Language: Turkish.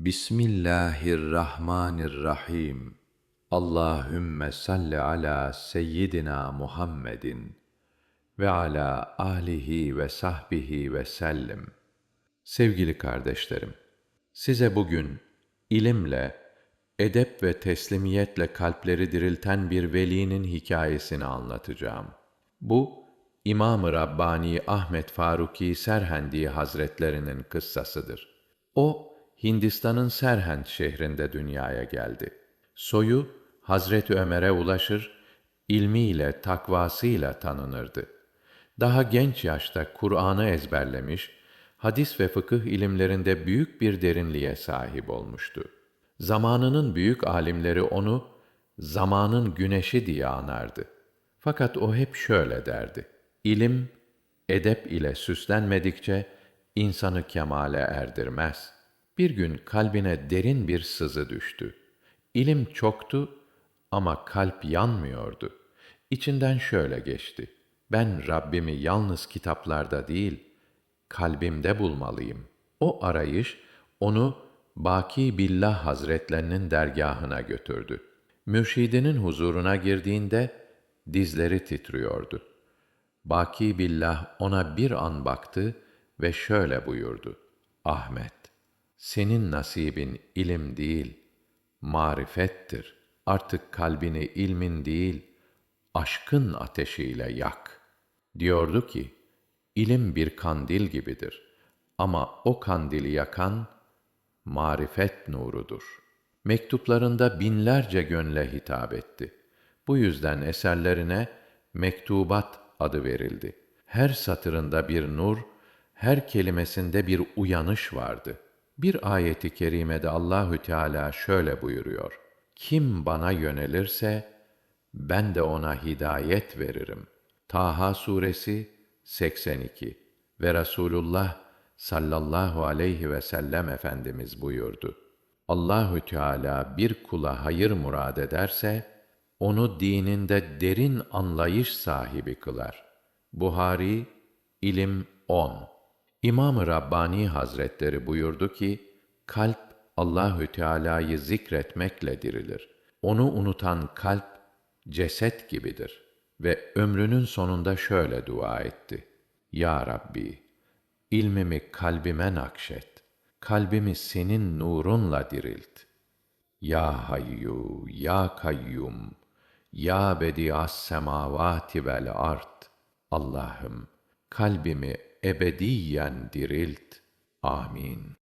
Bismillahirrahmanirrahim. Allahümme salli ala seyyidina Muhammedin ve ala alihi ve sahbihi ve sellim. Sevgili kardeşlerim, size bugün ilimle, edep ve teslimiyetle kalpleri dirilten bir velinin hikayesini anlatacağım. Bu, İmam-ı Rabbani Ahmet Faruki Serhendi Hazretlerinin kıssasıdır. O, Hindistan'ın Serhend şehrinde dünyaya geldi. Soyu, Hazreti Ömer'e ulaşır, ilmiyle, takvasıyla tanınırdı. Daha genç yaşta Kur'an'ı ezberlemiş, hadis ve fıkıh ilimlerinde büyük bir derinliğe sahip olmuştu. Zamanının büyük alimleri onu zamanın güneşi diye anardı. Fakat o hep şöyle derdi: İlim edep ile süslenmedikçe insanı kemale erdirmez. Bir gün kalbine derin bir sızı düştü. İlim çoktu ama kalp yanmıyordu. İçinden şöyle geçti: Ben Rabbimi yalnız kitaplarda değil, kalbimde bulmalıyım. O arayış onu Baki Billah Hazretlerinin dergahına götürdü. Mürşidinin huzuruna girdiğinde dizleri titriyordu. Baki Billah ona bir an baktı ve şöyle buyurdu: Ahmet, senin nasibin ilim değil, marifettir. Artık kalbini ilmin değil, aşkın ateşiyle yak. Diyordu ki, ilim bir kandil gibidir. Ama o kandili yakan, marifet nurudur. Mektuplarında binlerce gönle hitap etti. Bu yüzden eserlerine mektubat adı verildi. Her satırında bir nur, her kelimesinde bir uyanış vardı. Bir ayeti kerimede Allahü Teala şöyle buyuruyor: Kim bana yönelirse ben de ona hidayet veririm. Taha suresi 82 ve Resulullah sallallahu aleyhi ve sellem efendimiz buyurdu. Allahü Teala bir kula hayır murad ederse onu dininde derin anlayış sahibi kılar. Buhari İlim 10 İmam-ı Rabbani Hazretleri buyurdu ki, kalp Allahü Teala'yı zikretmekle dirilir. Onu unutan kalp ceset gibidir ve ömrünün sonunda şöyle dua etti: Ya Rabbi, ilmimi kalbime nakşet. Kalbimi senin nurunla dirilt. Ya Hayyu, Ya Kayyum, Ya Bedi'as semavati vel ard. Allah'ım kalbimi ebediyen dirilt. Amin.